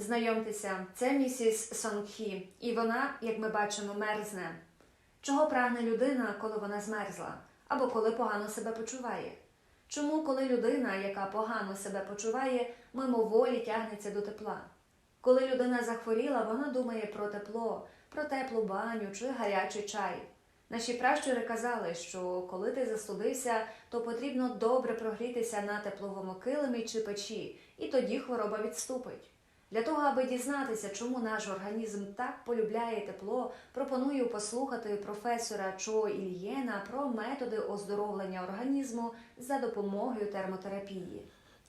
Знайомтеся, це місіс Сонгхі, і вона, як ми бачимо, мерзне. Чого прагне людина, коли вона змерзла, або коли погано себе почуває? Чому, коли людина, яка погано себе почуває, мимоволі тягнеться до тепла? Коли людина захворіла, вона думає про тепло, про теплу баню чи гарячий чай. Наші пращури казали, що коли ти застудився, то потрібно добре прогрітися на тепловому килимі чи печі, і тоді хвороба відступить. Для того, аби дізнатися, чому наш організм так полюбляє тепло, пропоную послухати професора Чо Ільєна про методи оздоровлення організму за допомогою термотерапії.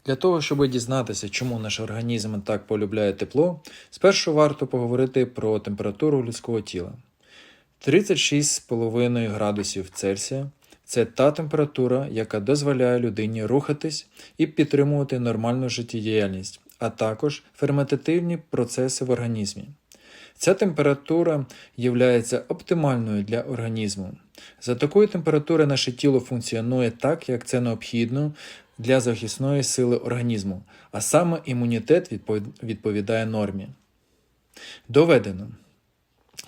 Для того, щоб дізнатися, чому наш організм так полюбляє тепло, спершу варто поговорити про температуру людського тіла. 36,5 градусів Цельсія це та температура, яка дозволяє людині рухатись і підтримувати нормальну життєдіяльність, а також ферментативні процеси в організмі. Ця температура є оптимальною для організму. За такої температури наше тіло функціонує так, як це необхідно для захисної сили організму, а саме імунітет відповідає нормі. Доведено,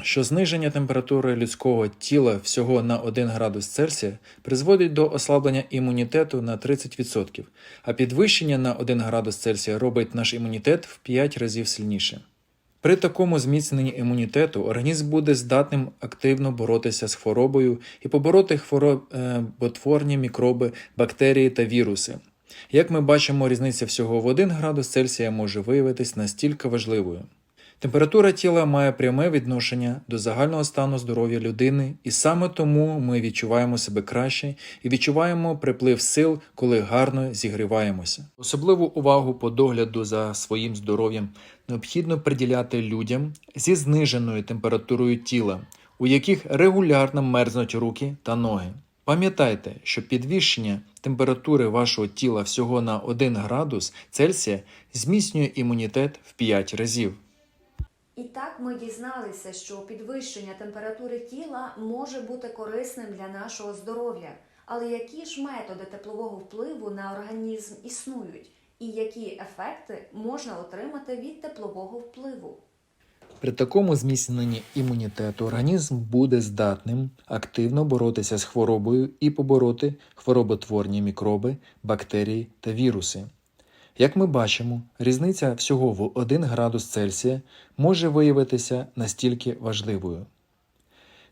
що зниження температури людського тіла всього на 1 градус Цельсія призводить до ослаблення імунітету на 30%, а підвищення на 1 градус Цельсія робить наш імунітет в 5 разів сильнішим. При такому зміцненні імунітету організм буде здатним активно боротися з хворобою і побороти хвороботворні мікроби, бактерії та віруси. Як ми бачимо, різниця всього в 1 градус Цельсія може виявитись настільки важливою. Температура тіла має пряме відношення до загального стану здоров'я людини, і саме тому ми відчуваємо себе краще і відчуваємо приплив сил, коли гарно зігріваємося. Особливу увагу по догляду за своїм здоров'ям необхідно приділяти людям зі зниженою температурою тіла, у яких регулярно мерзнуть руки та ноги. Пам'ятайте, що підвищення температури вашого тіла всього на 1 градус Цельсія зміцнює імунітет в 5 разів. І так ми дізналися, що підвищення температури тіла може бути корисним для нашого здоров'я. Але які ж методи теплового впливу на організм існують, і які ефекти можна отримати від теплового впливу? При такому зміцненні імунітету організм буде здатним активно боротися з хворобою і побороти хвороботворні мікроби, бактерії та віруси. Як ми бачимо, різниця всього в 1 градус Цельсія може виявитися настільки важливою.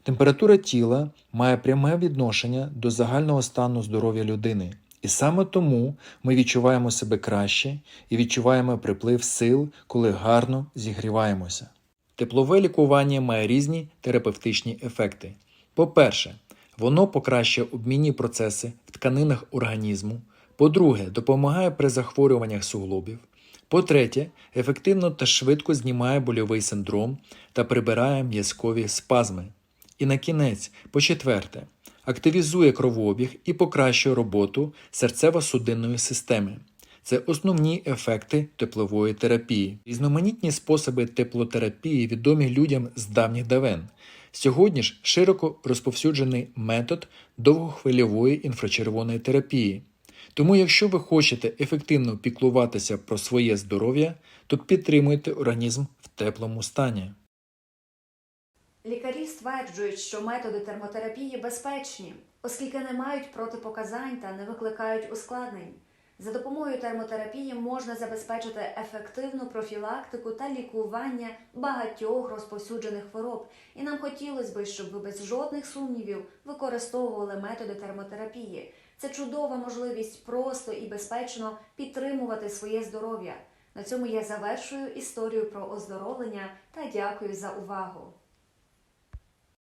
Температура тіла має пряме відношення до загального стану здоров'я людини, і саме тому ми відчуваємо себе краще і відчуваємо приплив сил, коли гарно зігріваємося. Теплове лікування має різні терапевтичні ефекти. По-перше, воно покращує обмінні процеси в тканинах організму. По-друге, допомагає при захворюваннях суглобів. По-третє, ефективно та швидко знімає больовий синдром та прибирає м'язкові спазми. І на кінець, по-четверте, активізує кровообіг і покращує роботу серцево-судинної системи. Це основні ефекти теплової терапії. Різноманітні способи теплотерапії відомі людям з давніх давен. Сьогодні ж широко розповсюджений метод довгохвильової інфрачервоної терапії. Тому, якщо ви хочете ефективно піклуватися про своє здоров'я, то підтримуйте організм в теплому стані. Лікарі стверджують, що методи термотерапії безпечні, оскільки не мають протипоказань та не викликають ускладнень. За допомогою термотерапії можна забезпечити ефективну профілактику та лікування багатьох розповсюджених хвороб. І нам хотілося б, щоб ви без жодних сумнівів використовували методи термотерапії. Це чудова можливість просто і безпечно підтримувати своє здоров'я. На цьому я завершую історію про оздоровлення та дякую за увагу.